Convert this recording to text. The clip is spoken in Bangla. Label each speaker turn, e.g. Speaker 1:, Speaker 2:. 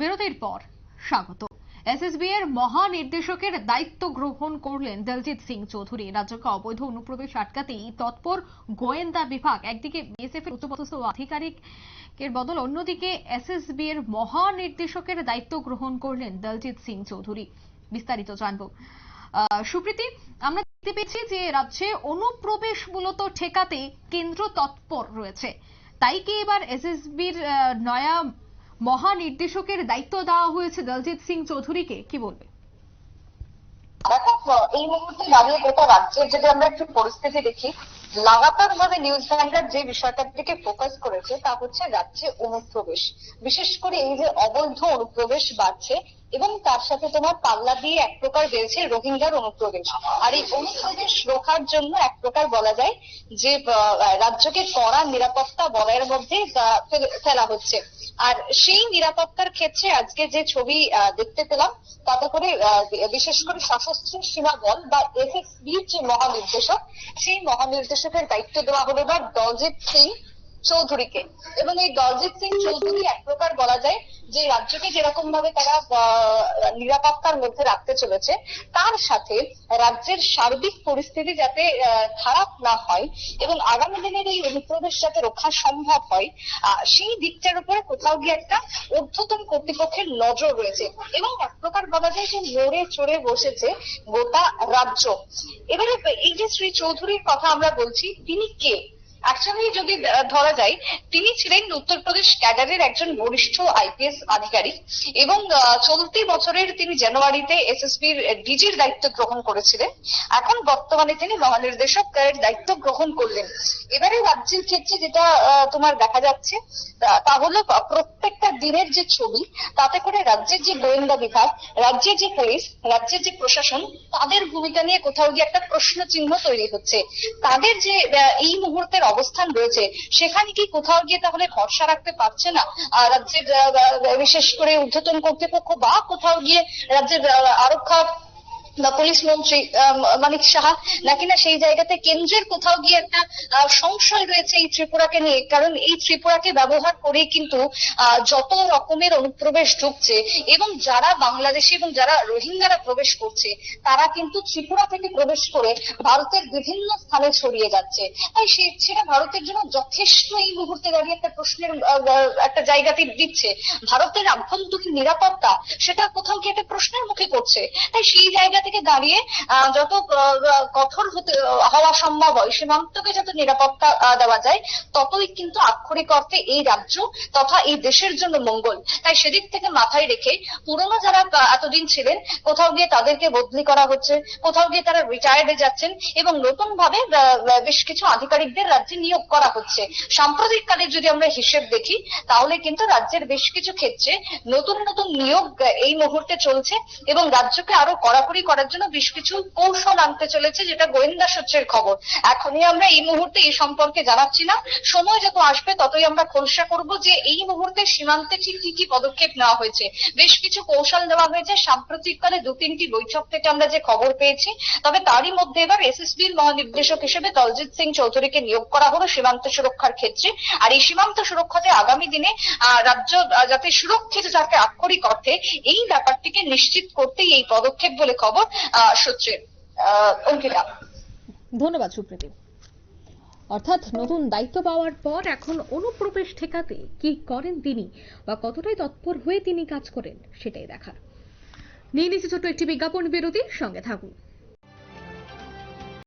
Speaker 1: বিরতির পর স্বাগত। এসএসবি এর মহানির্দেশকের দায়িত্ব গ্রহণ করলেন দলজিৎ সিং চৌধুরী। রাজ্যকে অবৈধ অনুপ্রবেশ আটকাতেই তৎপর গোয়েন্দা বিভাগ। একদিকে বিএসএফ এর উচ্চপদস্থ আধিকারিকের বদল, অন্যদিকে এসএসবি এর মহানির্দেশকের দায়িত্ব গ্রহণ করলেন দলজিৎ সিং চৌধুরী। বিস্তারিত জানব। সুপ্রীতি, আমরা দেখতে পেয়েছি যে রাজ্যে অনুপ্রবেশ মূলত ঠেকাতে কেন্দ্র তৎপর রয়েছে। তাই কি এবার এসএসবির নয়া মহানির্দেশকের দায়িত্ব দেওয়া হয়েছে দলজিৎ সিং চৌধুরীকে। কি বলবে?
Speaker 2: দেখো এই মুহূর্তে দাঁড়িয়ে গোটা রাজ্যের যদি আমরা একটু পরিস্থিতি দেখি লাগাতার ভাবে নিউজ ভ্যানগার্ড যে বিষয়টার দিকে ফোকাস করেছে, তা হচ্ছে রাজ্যে অনুপ্রবেশ। বিশেষ করে এই যে অবৈধ অনুপ্রবেশ বাড়ছে এবং তার সাথে তোমার পাল্লা দিয়ে এক প্রকার বেড়েছে রোহিঙ্গার অনুপ্রবেশ। আর এই অনুপ্রবেশ রোখার জন্য এক প্রকার বলা যায় যে রাজ্যকে কড়া নিরাপত্তা বলয়ের মধ্যে ফেলা হচ্ছে। আর সেই নিরাপত্তার ক্ষেত্রে আজকে যে ছবি দেখতে পেলাম, তাতে করে বিশেষ করে সশস্ত্র সীমা বল বা এসএসবির যে মহানির্দেশক, সেই মহানির্দেশকের দায়িত্ব দেওয়া হলো বা দলজিৎ সিং। চৌধুরীকে। এবং এই দলজিৎ সিং চৌধুরী এক প্রকার বলা যায় যে রাজ্যকে যেরকম ভাবে তারা নিরাপত্তার মধ্যে রাখতে চলেছে, তার সাথে রাজ্যের সার্বিক পরিস্থিতি যাতে খারাপ না হয় এবং আগামী দিনের এই অনুপ্রবেশ যাতে রক্ষা সম্ভব হয় সেই দিকটার উপরে কোথাও গিয়ে একটা ঊর্ধ্বতন কর্তৃপক্ষের নজর রয়েছে এবং এক প্রকার বলা যায় যে নড়ে চড়ে বসেছে গোটা রাজ্য। এবারে এই যে শ্রী চৌধুরীর কথা আমরা বলছি, তিনি কে? অ্যাকচুয়ালি যদি ধরা যায়, তিনি ছিলেন উত্তরপ্রদেশ ক্যাডারের একজন বরিষ্ঠ আইপিএস আধিকারিক এবং চলতি বছরের তিনি জানুয়ারিতে এসএসবির ডিজির দায়িত্ব গ্রহণ করেছিলেন। এখন বর্তমানে তিনি মহানির্দেশকের দায়িত্ব গ্রহণ করলেন। এবারে রাজ্যের ক্ষেত্রে যেটা তোমার দেখা যাচ্ছে, তা হলো প্রত্যেকটা দিনের যে ছবি, তাতে করে রাজ্যের যে গোয়েন্দা বিভাগ, রাজ্যের যে পুলিশ, রাজ্যের যে প্রশাসন, তাদের ভূমিকা নিয়ে কোথাও গিয়ে একটা প্রশ্ন চিহ্ন তৈরি হচ্ছে। তাদের যে এই মুহূর্তের অবস্থান রয়েছে। সেখানে কি কোথাও গিয়ে তাহলে ভরসা রাখতে পারছে না? রাজ্যের বিশেষ করে ঊর্ধ্বতন কর্তৃপক্ষ বা কোথাও গিয়ে রাজ্যের আরক্ষা বা পুলিশ মন্ত্রী মানিক সাহা, নাকি না সেই জায়গাতে কেন্দ্রের কোথাও গিয়ে একটা সংশয় রয়েছে এই ত্রিপুরাকে নিয়ে। কারণ এই ত্রিপুরাকে ব্যবহার করে কিন্তু যত রকমের অনুপ্রবেশ ঢুকছে, এবং যারা বাংলাদেশি এবং যারা রোহিঙ্গারা প্রবেশ করছে, তারা কিন্তু ত্রিপুরা থেকে প্রবেশ করে ভারতের বিভিন্ন স্থানে ছড়িয়ে যাচ্ছে। তাই সেটা ভারতের জন্য যথেষ্ট এই মুহূর্তে দাঁড়িয়ে একটা প্রশ্নের একটা জায়গাতে দিচ্ছে। ভারতের আভ্যন্তরীণ নিরাপত্তা, সেটা কোথাও গিয়ে একটা প্রশ্নের মুখে পড়ছে। তাই সেই জায়গা থেকে দাঁড়িয়ে যত কঠোর হতে, হওয়া সম্ভব হয়, সীমান্তকে যত নিরাপত্তা দেওয়া যায়, ততই কিন্তু আক্ষরিক অর্থে এই রাজ্য তথা এই দেশের জন্য মঙ্গল। তাই সেদিক থেকে মাথায় রেখে পুরনো যারা এতদিন ছিলেন, কোথাও গিয়ে তাদেরকে বদলি করা হচ্ছে, কোথাও গিয়ে তারা রিটায়ার্ডে যাচ্ছেন এবং নতুন ভাবে বেশ কিছু আধিকারিকদের রাজ্যে নিয়োগ করা হচ্ছে। সাম্প্রতিক কালের যদি আমরা হিসেব দেখি, তাহলে কিন্তু রাজ্যের বেশ কিছু ক্ষেত্রে নতুন নতুন নিয়োগ এই মুহূর্তে চলছে এবং রাজ্যকে আরও কড়াকড়ি করার জন্য বেশ কিছু কৌশল আনতে চলেছে, যেটা গোয়েন্দা সূত্রের খবর। এখনই আমরা এই মুহূর্তে এই সম্পর্কে জানাচ্ছি না। সময় যত আসবে, ততই আমরা খোলসা করব যে এই মুহূর্তে সীমান্তে ঠিক কি কি পদক্ষেপ নেওয়া হয়েছে। বেশ কিছু কৌশল দেওয়া হয়েছে। সাম্প্রতিককালে দু তিনটি বৈঠক থেকে আমরা যে খবর পেয়েছি, তবে তারই মধ্যে এবার এসএসবির মহানির্দেশক হিসেবে দলজিৎ সিং চৌধুরীকে নিয়োগ করা হলো সীমান্ত সুরক্ষার ক্ষেত্রে। আর এই সীমান্ত সুরক্ষাতে আগামী দিনে রাজ্য যাতে সুরক্ষিত থাকে আক্ষরিক অর্থে, এই ব্যাপারটিকে নিশ্চিত করতেই এই পদক্ষেপ বলে খবর অঙ্কিতা।
Speaker 1: ধন্যবাদ, সুপ্রীতি। অর্থাৎ নতুন দায়িত্ব পাওয়ার পর এখন অনুপ্রবেশ ঠেকাতে কি করেন তিনি বা কতটাই তৎপর হয়ে তিনি কাজ করেন, সেটাই দেখার। নিয়ে নিচ্ছি ছোট্ট একটি বিজ্ঞাপন বিরতি সঙ্গে থাকুন।